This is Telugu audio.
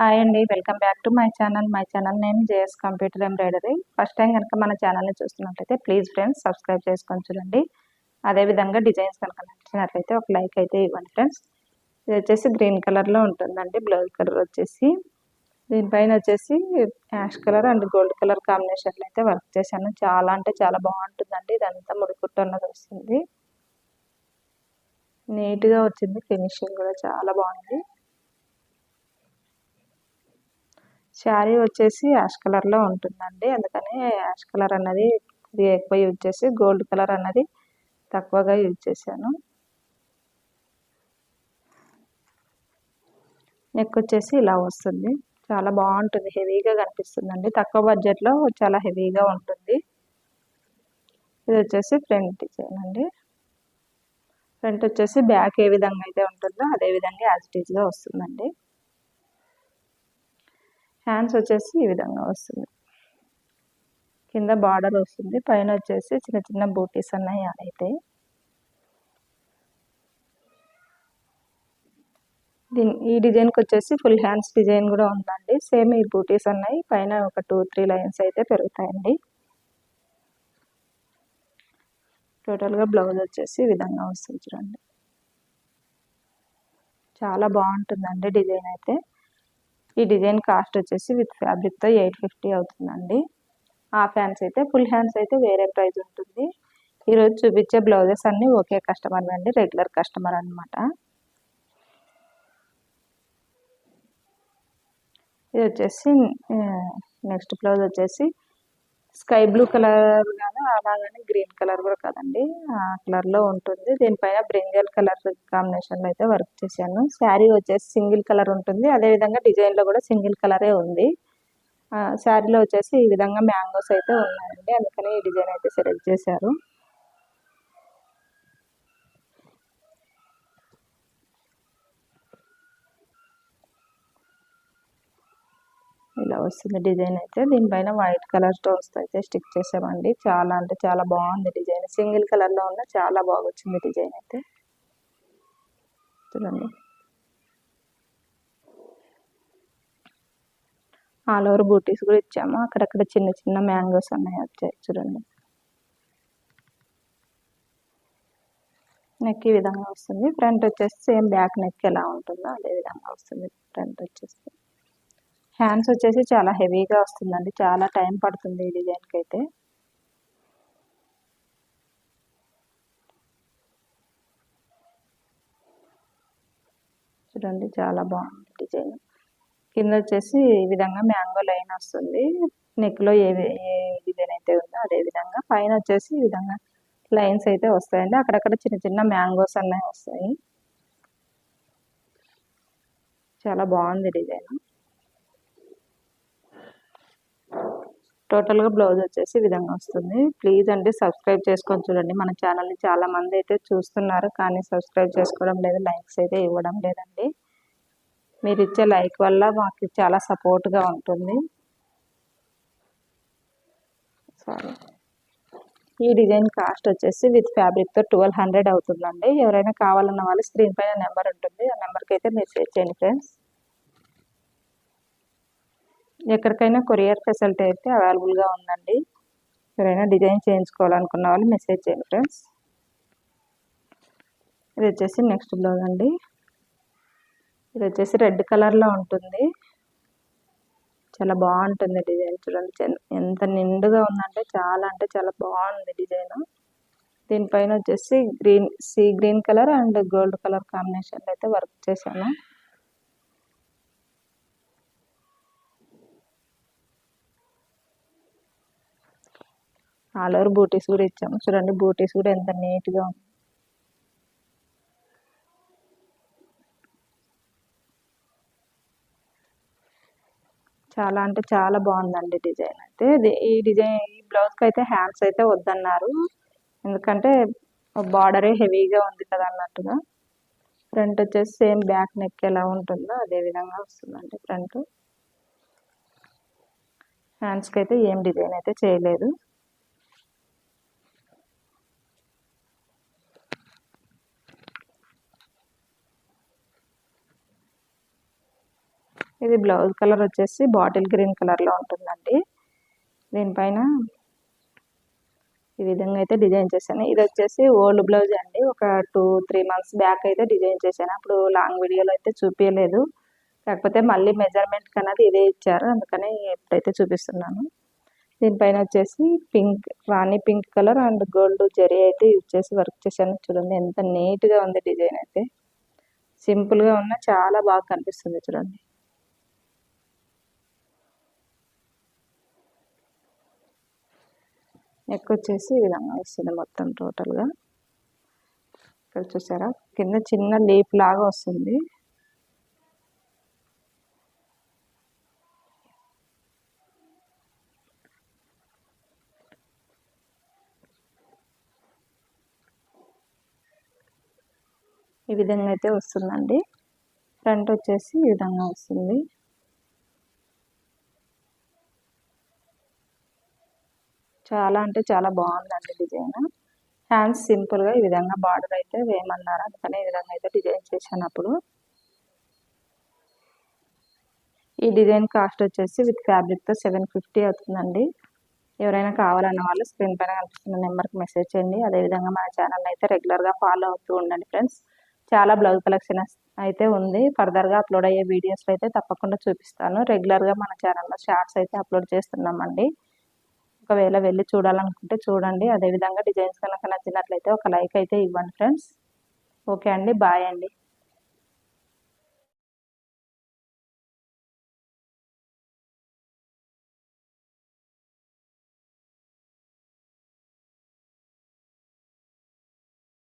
హాయ్ అండి. Welcome back to my channel. My channel name JS computer embroidery. First time కనుక మన ఛానల్ని చూస్తున్నట్లయితే ప్లీజ్ ఫ్రెండ్స్ సబ్స్క్రైబ్ చేసుకొని చూడండి. అదేవిధంగా డిజైన్స్ కనుక నచ్చినట్లయితే ఒక లైక్ అయితే ఇవ్వండి ఫ్రెండ్స్. ఇది వచ్చేసి గ్రీన్ కలర్లో ఉంటుందండి. బ్లౌజ్ కలర్ వచ్చేసి దీనిపైన వచ్చేసి ash colour and gold colour కాంబినేషన్లో అయితే వర్క్ చేశాను. చాలా అంటే చాలా బాగుంటుందండి. ఇదంతా ముడికుట్టు అన్నది వస్తుంది. నీట్గా వచ్చింది. ఫినిషింగ్ కూడా చాలా బాగుంది. శారీ వచ్చేసి యాష్ కలర్లో ఉంటుందండి. అందుకని యాష్ కలర్ అన్నది ఎక్కువ యూజ్ చేసి గోల్డ్ కలర్ అన్నది తక్కువగా యూజ్ చేశాను. నెక్ వచ్చేసి ఇలా వస్తుంది. చాలా బాగుంటుంది. హెవీగా కనిపిస్తుందండి. తక్కువ బడ్జెట్లో చాలా హెవీగా ఉంటుంది. ఇది వచ్చేసి ఫ్రంట్ డిజైన్ అండి. ఫ్రంట్ వచ్చేసి బ్యాక్ ఏ విధంగా అయితే ఉంటుందో అదే విధంగా యాజ్ టీజ్గా వస్తుందండి. హ్యాండ్స్ వచ్చేసి ఈ విధంగా వస్తుంది. కింద బార్డర్ వస్తుంది. పైన వచ్చేసి చిన్న చిన్న బూటీస్ అన్నాయి అయితే. దీని ఈ డిజైన్కి వచ్చేసి ఫుల్ హ్యాండ్స్ డిజైన్ కూడా ఉందండి. సేమ్ ఈ బూటీస్ ఉన్నాయి. పైన ఒక టూ త్రీ లైన్స్ అయితే పెరుగుతాయండి. టోటల్గా బ్లౌజ్ వచ్చేసి ఈ విధంగా వస్తుంది చూడండి. చాలా బాగుంటుందండి డిజైన్ అయితే. ఈ డిజైన్ కాస్ట్ వచ్చేసి విత్ ఫ్యాబ్రిక్తో ఎయిట్ ఫిఫ్టీ అవుతుందండి. హాఫ్ హ్యాండ్స్ అయితే ఫుల్ హ్యాండ్స్ అయితే వేరే ప్రైస్ ఉంటుంది. ఈరోజు చూపించే బ్లౌజెస్ అన్నీ ఒకే కస్టమర్ అండి రెగ్యులర్ కస్టమర్ అనమాట ఇది వచ్చేసి నెక్స్ట్ బ్లౌజ్ వచ్చేసి స్కై బ్లూ కలర్ కాదు అలాగని గ్రీన్ కలర్ కూడా కాదండి. ఆ కలర్లో ఉంటుంది. దీనిపైన బ్రింజల్ కలర్ కాంబినేషన్లో అయితే వర్క్ చేశాను. శారీ వచ్చేసి సింగిల్ కలర్ ఉంటుంది. అదేవిధంగా డిజైన్లో కూడా సింగిల్ కలరే ఉంది. శారీలో వచ్చేసి ఈ విధంగా మ్యాంగోస్ అయితే ఉన్నాయండి. అందుకని ఈ డిజైన్ అయితే సెలెక్ట్ చేశారు. వస్తుంది డిజైన్ అయితే. దీనిపైన వైట్ కలర్ స్టోన్స్ అయితే స్టిక్ చేసామండి. చాలా అంటే చాలా బాగుంది డిజైన్. సింగిల్ కలర్లో ఉన్న చాలా బాగా వచ్చింది డిజైన్ అయితే. చూడండి. ఆల్ ఓవర్ బూటీస్ కూడా ఇచ్చాము. అక్కడక్కడ చిన్న చిన్న మ్యాంగోస్ ఉన్నాయి వచ్చాయి. చూడండి. నెక్ ఈ విధంగా వస్తుంది. ఫ్రంట్ వచ్చేసి సేమ్ బ్యాక్ నెక్ ఎలా ఉంటుందో అదే విధంగా వస్తుంది. ఫ్రంట్ వచ్చేసి. హ్యాండ్స్ వచ్చేసి చాలా హెవీగా వస్తుందండి. చాలా టైం పడుతుంది ఈ డిజైన్కి అయితే. చూడండి చాలా బాగుంది డిజైన్ కింద వచ్చేసి ఈ విధంగా మ్యాంగో లైన్ వస్తుంది. నెక్లో ఏ ఏ డిజైన్ అయితే ఉందో అదే విధంగా. పైన వచ్చేసి ఈ విధంగా లైన్స్ అయితే వస్తాయండి. అక్కడక్కడ చిన్న చిన్న మ్యాంగోస్ అన్నీ వస్తాయి. చాలా బాగుంది డిజైన్ టోటల్గా బ్లౌజ్ వచ్చేసి ఈ విధంగా వస్తుంది. ప్లీజ్ అండి సబ్స్క్రైబ్ చేసుకొని చూడండి. మన ఛానల్ని చాలా మంది అయితే చూస్తున్నారు కానీ సబ్స్క్రైబ్ చేసుకోవడం లేదు లైక్స్ అయితే ఇవ్వడం లేదండి. మీరు ఇచ్చే లైక్ వల్ల మాకు చాలా సపోర్ట్గా ఉంటుంది. సారీ ఈ డిజైన్ కాస్ట్ వచ్చేసి విత్ ఫ్యాబ్రిక్తో ట్వెల్వ్ హండ్రెడ్ అవుతుందండి. ఎవరైనా కావాలన్న వాళ్ళు స్క్రీన్ పైన నెంబర్ ఉంటుంది. ఆ నెంబర్కి అయితే మెసేజ్ చేయండి ఫ్రెండ్స్. ఎక్కడికైనా కొరియర్ ఫెసిలిటీ అయితే అవైలబుల్గా ఉందండి. ఎవరైనా డిజైన్ చేయించుకోవాలనుకున్న వాళ్ళు మెసేజ్ చేయండి ఫ్రెండ్స్. ఇది వచ్చేసి నెక్స్ట్ బ్లౌజ్ అండి. ఇది వచ్చేసి రెడ్ కలర్లో ఉంటుంది. చాలా బాగుంటుంది డిజైన్ చూడండి. ఎంత నిండుగా ఉందంటే చాలా అంటే చాలా బాగుంది డిజైన్. దీనిపైన వచ్చేసి green sea green colour and gold colour కాంబినేషన్లో అయితే వర్క్ చేశాను. ఆల్ ఓవర్ బూటీస్ కూడా ఇచ్చాము. చూడండి బూటీస్ కూడా ఎంత నీట్గా ఉంది. చాలా అంటే చాలా బాగుందండి డిజైన్ అయితే. ఈ డిజైన్ ఈ బ్లౌజ్కి అయితే హ్యాండ్స్ అయితే వద్దన్నారు. ఎందుకంటే బార్డరే హెవీగా ఉంది కదా అన్నట్టుగా. ఫ్రంట్ వచ్చేసి సేమ్ బ్యాక్ నెక్ ఎలా ఉంటుందో అదే విధంగా వస్తుందండి ఫ్రంట్ హ్యాండ్స్కి అయితే ఏం డిజైన్ అయితే చేయలేదు. ఇది బ్లౌజ్ కలర్ వచ్చేసి బాటిల్ గ్రీన్ కలర్లో ఉంటుందండి. దీనిపైన ఈ విధంగా అయితే డిజైన్ చేశాను. ఇది వచ్చేసి ఓల్డ్ బ్లౌజ్ అండి. ఒక టూ త్రీ మంత్స్ బ్యాక్ అయితే డిజైన్ చేశాను. అప్పుడు లాంగ్ వీడియోలో అయితే చూపించలేదు కాకపోతే మళ్ళీ మెజర్మెంట్ కన్నది ఇదే ఇచ్చారు. అందుకని ఎప్పుడైతే చూపిస్తున్నాను. దీనిపైన వచ్చేసి pink rani pink colour and gold zari అయితే యూజ్ చేసి వర్క్ చేశాను. చూడండి ఎంత నీట్గా ఉంది డిజైన్ అయితే. సింపుల్గా ఉన్న చాలా బాగా కనిపిస్తుంది చూడండి. నెక్ వచ్చేసి ఈ విధంగా వస్తుంది మొత్తం టోటల్గా ఇక్కడ చూసారా? కింద చిన్న లీప్ లాగా వస్తుంది. ఈ విధంగా అయితే వస్తుందండి. ఫ్రంట్ వచ్చేసి ఈ విధంగా వస్తుంది. చాలా అంటే చాలా బాగుందండి డిజైన్. హ్యాండ్స్ సింపుల్గా ఈ విధంగా బార్డర్ అయితే వేయమన్నారు. అందుకని ఈ విధంగా అయితే డిజైన్ చేశాను అప్పుడు ఈ డిజైన్ కాస్ట్ వచ్చేసి విత్ ఫ్యాబ్రిక్తో సెవెన్ ఫిఫ్టీ అవుతుందండి. ఎవరైనా కావాలన్న వాళ్ళు స్క్రీన్ పైన కనిపిస్తున్న నెంబర్కి మెసేజ్ చేయండి. అదేవిధంగా మన ఛానల్ అయితే రెగ్యులర్గా ఫాలో అవుతూ ఉండండి ఫ్రెండ్స్ చాలా బ్లౌజ్ కలెక్షన్ అయితే ఉంది. ఫర్దర్గా అప్లోడ్ అయ్యే వీడియోస్లో అయితే తప్పకుండా చూపిస్తాను. రెగ్యులర్గా మన ఛానల్లో షార్ట్స్ అయితే అప్లోడ్ చేస్తున్నామండి. ఒకవేళ వెళ్ళి చూడాలనుకుంటే చూడండి. అదేవిధంగా డిజైన్స్ కనుక నచ్చినట్లయితే ఒక లైక్ అయితే ఇవ్వండి ఫ్రెండ్స్. ఓకే అండి. బాయ్ అండి.